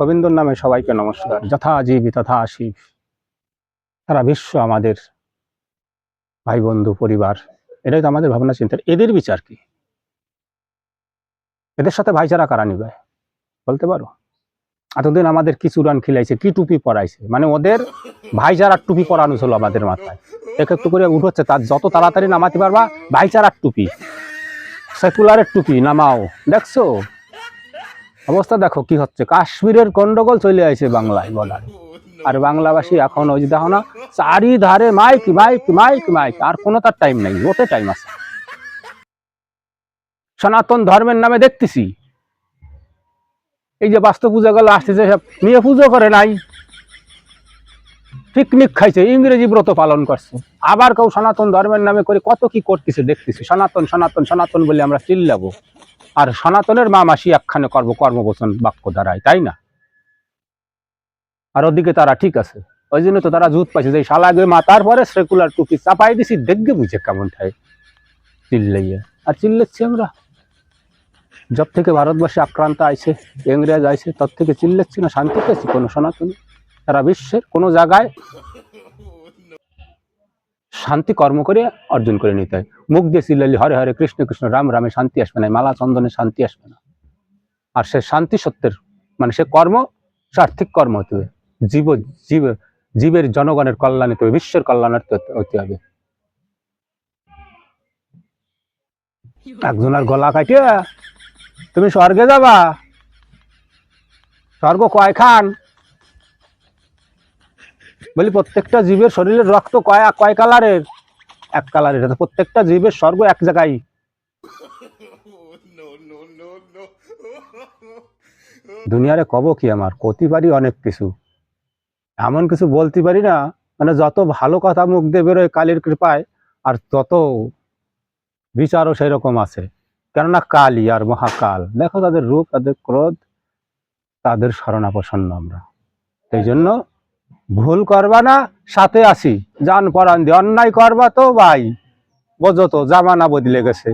গোবিন্দর নামে সবাইকে নমস্কার। যথা জীবী তথা শিব সারা বিশ্ব আমাদের ভাই বন্ধু পরিবার, এটাই তো আমাদের ভাবনা চিন্তা। এদের বিচার কি? এদের সাথে ভাইচারা কারা নিবে? বলতে পারো? এতদিন আমাদের কি চুরান খিলাইছে, কি টুপি পরাইছে? মানে ওদের ভাইচারার টুপি পরানো ছিল আমাদের মাথায়। এক একটু করে উঠছে, তার যত তাড়াতাড়ি নামাতে পারবা ভাইচারার টুপি, সেকুলারের টুপি নামাও। দেখছ? অবস্থা দেখো কি হচ্ছে? কাশ্মীরের গন্ডগোল চলে আসে বাংলায় বলার। আর বাংলাভাষী এখন ওই দেখো না, চারিধারে মাইক মাইক মাইক মাইক, আর কোনো তার টাইম নেই, ওতে টাইম আছে। সনাতন ধর্মের নামে দেখতেছি। এই যে বাস্তু পূজা গুলো, আসতেছে সব নিয়ে পুজো করে নাই। পিকনিক খাইছে, ইংরেজি ব্রত পালন করছে। আবার কেউ সনাতন ধর্মের নামে করে কত কি করতেছে দেখতেছি। সনাতন সনাতন সনাতন বলে আমরা চিল্লাবো। আর সনাতনের মা মাসি একখানে কর্ম কর্মবচন বাক্য দাঁড়ায় তাই না? আর ওদিকে তারা ঠিক আছে। ওই জন্য তো তারা জুত পাইছে যে শালাগে মাতার পরে সেকুলার টুপি চাপাই দিছি, দেখবে বুঝে কেমন ঠাই চিল্লাইয়া। আর চিল্লাচ্ছি আমরা। যব থেকে ভারতবর্ষে আক্রান্ত আইছে, ইংরেজ আইছে তত থেকে চিল্লাচ্ছি না, শান্তি পেয়েছি কোনো সনাতনী। সারা বিশ্বের কোনো জায়গায় শান্তি কর্ম করে অর্জন করে নিতে হয়। মুখ দিয়ে চিল্লালি হরে হরে কৃষ্ণ কৃষ্ণ রাম রামে শান্তি আসবে না মালা চন্দনে শান্তি আসবে না। আর সে শান্তি সত্যের মানে সে কর্ম সার্থিক কর্ম হতে হবে। জীব জীব, জীবের জনগণের কল্যাণ হতে হবে, বিশ্বের কল্যাণার্থে হতে- হতে হবে। একজনের গলা কাটিয়ে তুমি স্বর্গে যাবা? স্বর্গ কয় খান? বলি, প্রত্যেকটা জীবের শরীরের রক্ত কয় কয় কালারের? এক কালারের প্রত্যেকটা জীবের স্বর্গ এক জায়গায়। দুনিয়ারে কব কি আমার? কতি পারি অনেক কিছু। এমন কিছু বলতে পারি না মানে যত ভালো কথা মুখ দিয়ে বেরোয় কালীর কৃপায়, আর তত বিচারও সেই রকম আছে। কেননা কালী আর মহাকাল, দেখো তাদের রূপ, তাদের ক্রোধ, তাদের শরণাপসন্ন আমরা। সেই জন্য ভুল করবা না, সাথে আসি। জান পরান দিয়ে অন্যায় করবা তো ভাই। বোঝো তো, জামানা বদলে গেছে।